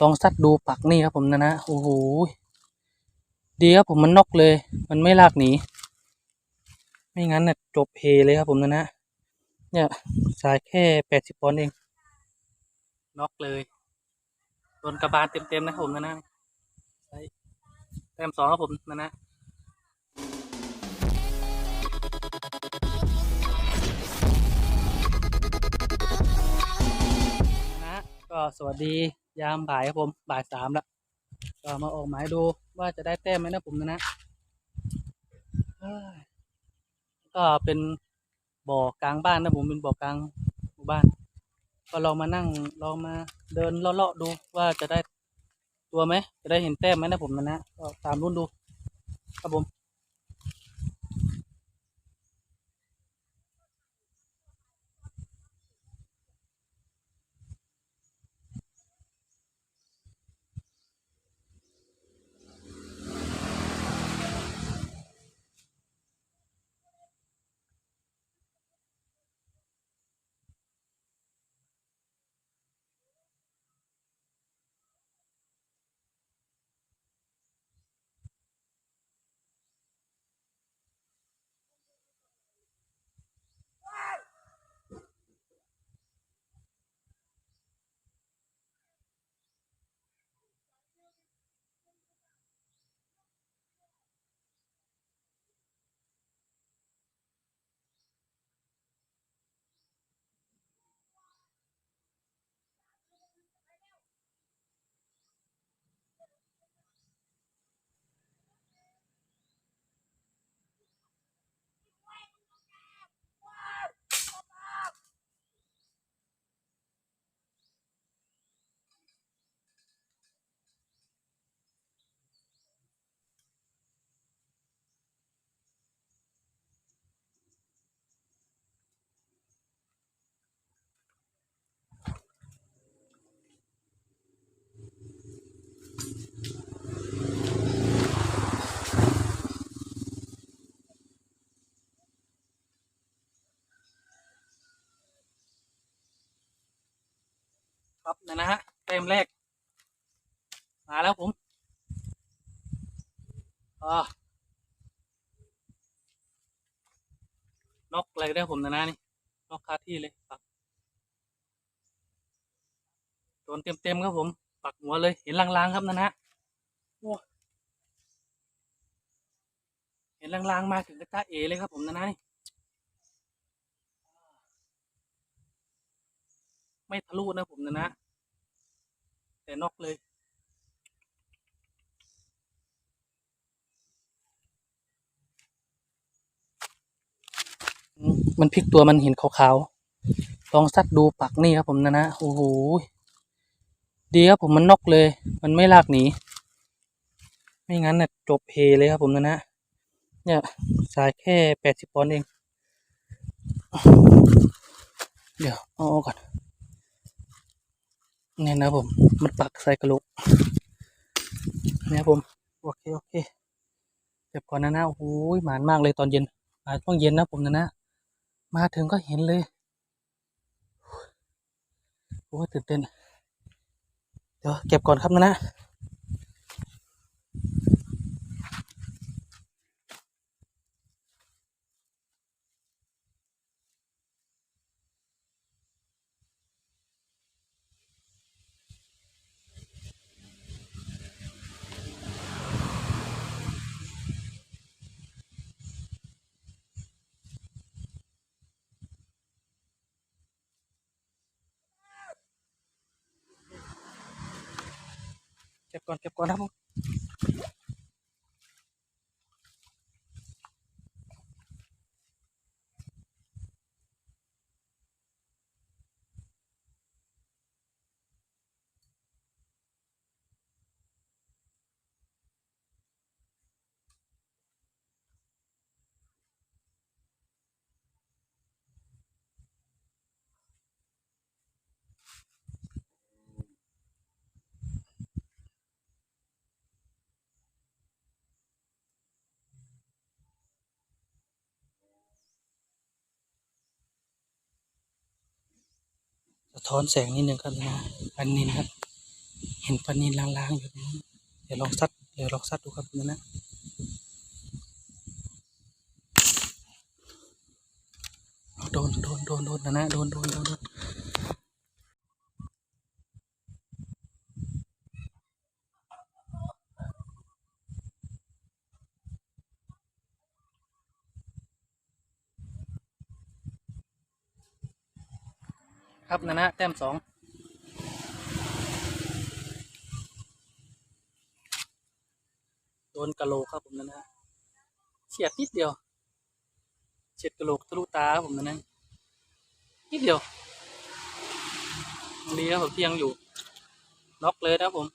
ลองซัดดูปักนี่ครับผมนะนะโอ้โหดีครับผมมันนกเลย มันไม่ลากหนีไม่งั้นน่ะจบเพเลยครับผมนะนะเนี่ยสายแค่แปดสิบปอนด์เองนกเลยโดนกระบาลเต็มๆนะครับผมนะนะใช้แต้มสองครับผมนะนะนะก็สวัสดี ยามบ่ายครับผมบ่ายสามแล้วก็มาออกหมายดูว่าจะได้แต้มไหมนะผมนะนะก็เป็นบ่อกลางบ้านนะผมเป็นบ่อกลางหมู่บ้าน ก็ลองมานั่งลองมาเดินเลาะๆดูว่าจะได้ตัวไหมจะได้เห็นแต้มไหมนะผมนะนะก็ตามรุ่นดูครับผม ครับนะนะฮะแต้มแรก มาแล้วผมอ่านกอะไรได้ผมนะนะนี่นกคาที่เลยปักโดนเต็มๆครับผม ปักหัวเลยเห็นลางๆครับนะนะโอ้เห็นลางๆมาถึงกระจ้าเอเลยครับผมนะนะนี่ ไม่ทะลุนะผมนะนะ แต่นอกเลยอืมมันพลิกตัวมันเห็นขาวๆ ลองซัดดูปักนี่ครับผมนะนะ โอ้โห ดีครับผมมันนอกเลย มันไม่ลากหนี ไม่งั้นน่ะจบเพเลยครับผมนะนะ เนี่ยสายแค่แปดสิบปอนด์เอง เดี๋ยวเอาออกก่อนเนี่ยนะผม มันปักใส่กระโหลกเนี่ยผม โอเค โอเคเก็บก่อนนะนะโอ้โหหมานมากเลยตอนเย็นมาช่วงเย็นนะผมนะนะ มาถึงก็เห็นเลยโอ้ยตื่นเต้น เดี๋ยวเก็บก่อนครับนะนะ เก็บก่อนเก็บก่อนครับผม ท้อนแสงนิดนึงครับนะปันนินครับ เห็นปันนินลางๆอยู่นี้เดี๋ยวลองซัดเดี๋ยวลองซัดดูครับตรงนั้นนะโดนโดนโดนโดนนะนะโดนโดนโดน ครับนะนะแต้มสองโดนกะโหลกครับผมนะนะเฉียดนิดเดียวเฉียดกะโหลกทะลุตาผมนะนะนิดเดียวดีครับผมที่ยังอยู่ น็อกเลยนะผม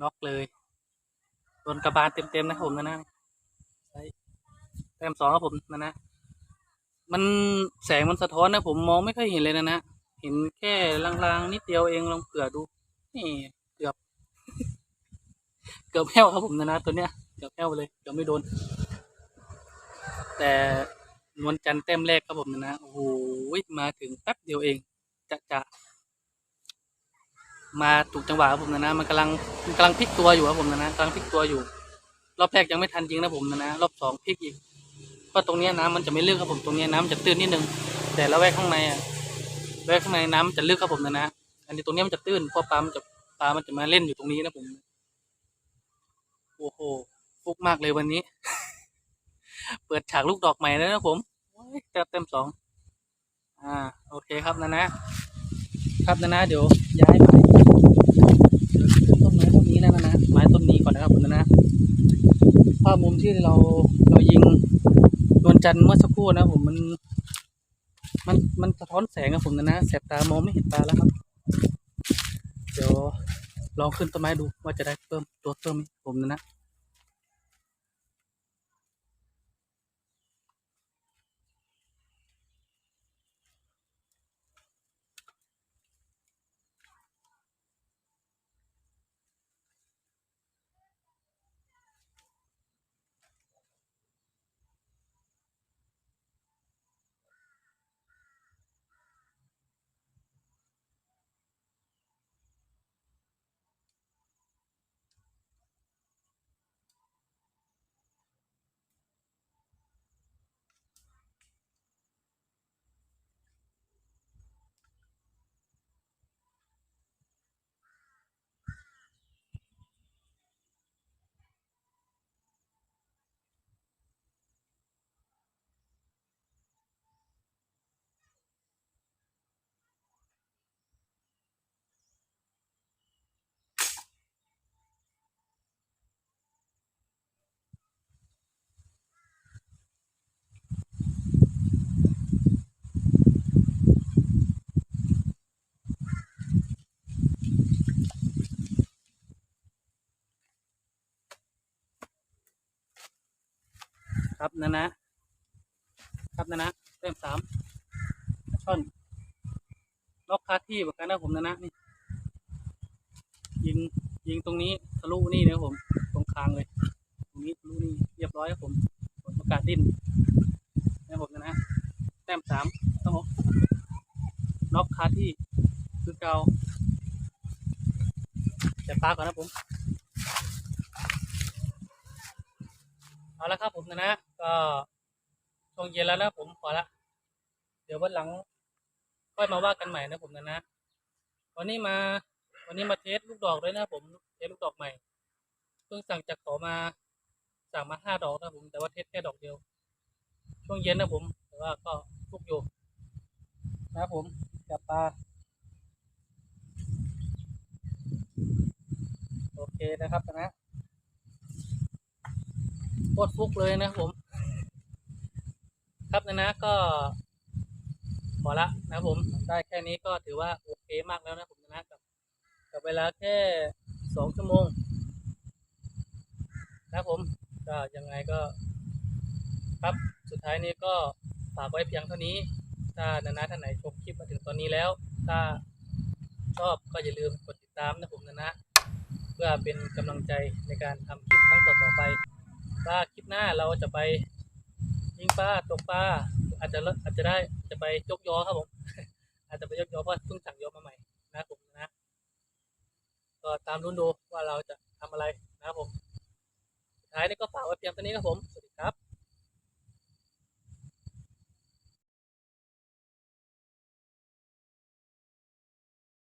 น็อกเลยโดนกระบาลเต็มๆนะผมนะนะใช่แต้มสองครับผมนะนะมันแสงมันสะท้อนนะผมมองไม่ค่อยเห็นเลยนะนะเห็นแค่ลางๆนิดเดียวเองลองเผื่อดูนี่เกือบ เกือบแห้วครับผมนะนะตัวเนี้ยเกือบแห้วเลยเกือบไม่โดน แต่นวลจันทร์แต้มแรกครับผมนะนะโอ้โหมาถึงแป๊บเดียวเองจะจะ มาถูกจังหวะครับผมนะนะมันกำลังมันกำลังพลิกตัวอยู่ครับผมนะนะกำลังพลิกตัวอยู่ รอบแรกยังไม่ทันยิงนะผมนะนะรอบสองพลิกอีกเพราะตรงนี้น้ำมันจะไม่ลึกครับผมตรงนี้น้ำมันจะตื้นนิดนึง แต่ละแวกข้างในอะแวกข้างในน้ำมันจะลึกครับผมนะนะอันนี้ตรงนี้มันจะตื้นเพราะปลามันจะปลามันจะมาเล่นอยู่ตรงนี้นะผมโอ้โหฟุกมากเลยวันนี้ เปิดฉากลูกดอกใหม่แล้วนะผมเต็มเต็มสองอ่า โอเคครับนะนะครับนะนะเดี๋ยวย้ายไปเดี๋ยวขึ้นต้นไม้ต้นนี้แล้วนะนะไม้ต้ นะครับผมนะนะภาพมุมที่เราเรายิงดวงจันทร์เมื่อสักครู่นะผมมัน มันมันสะท้อนแสงครับผมนะนะแสบตามองไม่เห็นตาแล้วครับ เดี๋ยวลองขึ้นต้นไม้ดูว่าจะได้เพิ่มตัวเพิ่มไหมผมนะ นะครับนะนะครับนะนะเต็มสามช่อนล็อกคาที่เหมือนกันนะผมนะนะนี่ยิงยิงตรงนี้ทะลุนี่นะผม ตรงคางเลย ตรงนี้ทะลุนี่เรียบร้อยครับผมผลประกาศดิ้นนะครับผมนะนะแต้มสามครับผมน็อกคาที่คือเกาแต่ปลาก่อนนะผม เอาละครับผมนะนะ ก็ช่วงเย็นแล้วนะผมพอละ เดี๋ยววันหลัง ค่อยมาว่ากันใหม่นะผมนะนะ วันนี้มา วันนี้มาเทสลูกดอกด้วยนะผมเทสลูกดอกใหม่เพิ่งสั่งจากเขามาสั่งมาห้าดอกนะผม แต่ว่าเทสแค่ดอกเดียว ช่วงเย็นนะผม แต่ว่าก็ทุกอยู่นะผมจับปลาโอเคนะครับนะโคตรฟุกเลยนะผม ครับนะนะก็พอละนะผมได้แค่นี้ก็ถือว่าโอเคมากแล้วนะผมนะกับกับเวลาแค่สองชั่วโมงนะผมก็ยังไงก็ ครับสุดท้ายนี้ก็ฝากไว้เพียงเท่านี้ ถ้านานาท่านไหนชมคลิปมาถึงตอนนี้แล้ว ถ้าชอบก็อย่าลืมกดติดตามนะผมนะนะเพื่อเป็นกำลังใจในการทำคลิปครั้งต่อๆไป ว่าคลิปหน้าเราจะไป ยิงปลาตกปลาอาจจะอาจจะได้จะไปยกยอครับผม อาจจะไปยกยอเพราะเพิ่งสั่งยอมาใหม่นะผมนะ ก็ตามรุ้นดูว่าเราจะทำอะไรนะครับผมสุดท้ายนี้ก็ฝากไว้เพียงเท่านี้ครับผม